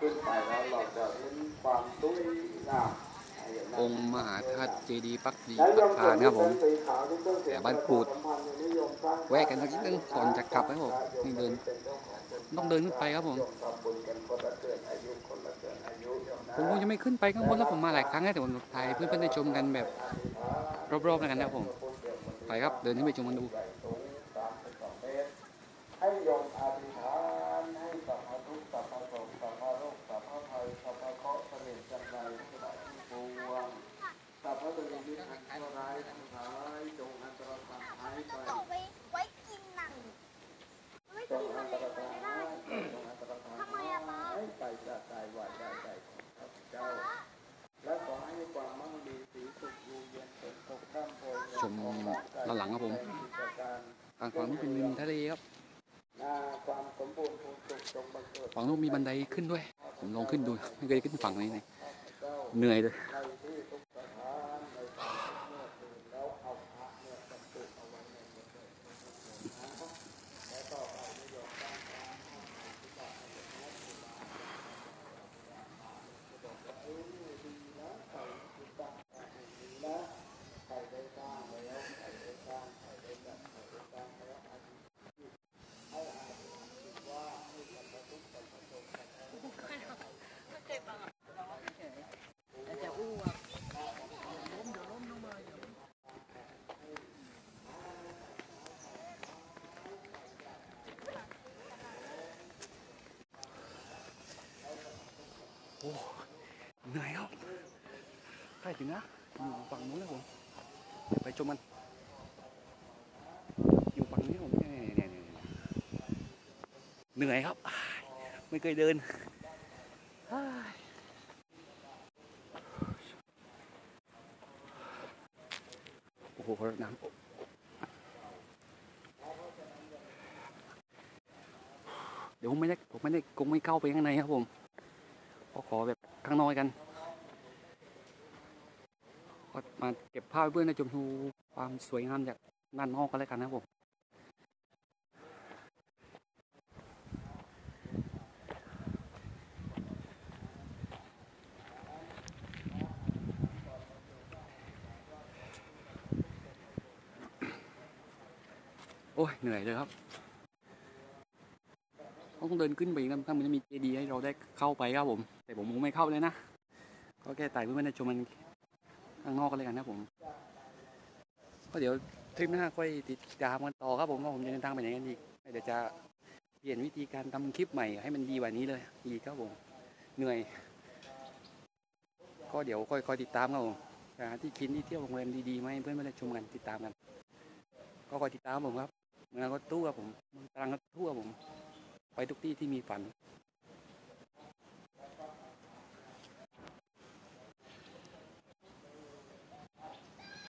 ขึ้นไปแล้วเราจะเห็นความสวยงามองค์มหาธาตุเจดีย์ปักดีและปัยักงฐานครับผมสีขาวที่ต้องเสียแต่บ้านปูด แวะกันสักนิดนึงก่อนจะกลับครับผมนี่เดิน ต้องเดินขึ้นไปครับผมทำบุญกันคนละเดือนอายุคนละเดือนอายุยอมนะผมคงจะไม่ขึ้นไปข้างบนแล้วผมมาหลายครั้งแล้วแต่ผมถ่ายเพื่อนๆได้ชมกันแบบรอบๆแล้วกันนะครับผม ไปครับเดินขึ้นไปชมกันดู ชมด้านหลังครับผมทางฝั่งนู้นเป็นริมทะเลครับนาความสมบูรณ์ภูมิสุขจงบังเกิดฝั่งนู้นมีบันไดขึ้นด้วย ผมลองขึ้นดูไม่เคยขึ้นฝั่งนี้เลยเหนื่อยเลย ในที่ทุกสถานในที่ทุกเมื่อตื่นแล้วเอาพระเนี่ยบรรจุเอาไว้ในบทเลยนะครับและต่อไปนิยมตั้งตามห้าสิบบาทในบทนี้คือมาจะบอกว่าเออดีนะใครคือตั้งแต่ดีนะใครได้สร้างแล้วใครได้สร้างใครได้จัดใครได้สร้างแล้วอาทิตย์ให้อาทิตย์ว่าให้สัพพะทุกข์สัพพะโศกสัพพะ เหนื่อยครับใก ล้ถึงนะอยู่ฝั่งนู้นแล้วผมเดี๋ยวไปชมมันอยู่ฝั่งนี้ผมเนี่ยเนี่ยเหนื่อยครับ ไม่เคยเดินโอ้โหน้ำเดี๋ยวผมไม่ได้ผมไม่ได้คงไม่เข้าไปข้างในครับผมก็ขอแบบข้างนอกกัน ก็มาเก็บภาพเพื่อนได้ชมดูความสวยงามจากด้านนอกกันแล้วกันนะผมโอ้ย เหนื่อยเลยครับต้องเดินขึ้นไปอีกนะถ้ามันจะมีเจดีย์ให้เราได้เข้าไปครับผม แต่ผมคงไม่เข้าเลยนะ ก็แค่ถ่เพื่อนๆได้ชมมัน ข้างนอกกันเลยกันนะผม ก็เดี๋ยวทริปหน้าค่อยติดตามกันต่อครับผมว่าผมจะเดินทางไปไหนกันอีกเดี๋ยวจะเปลี่ยนวิธีการทำคลิปใหม่ให้มันดีกว่านี้เลยอีกครับผมเหนื่อย ก็เดี๋ยวค่อยๆติดตามครับผมที่กินที่เที่ยวโรงแรมดีๆมาให้เพื่อนๆได้ชมกันติดตามกัน ก็คอยติดตามผมครับเมืองก็ตู้ครับผมเมืองตรังก็ทั่วผม ไปทุกที่ที่มีฝัน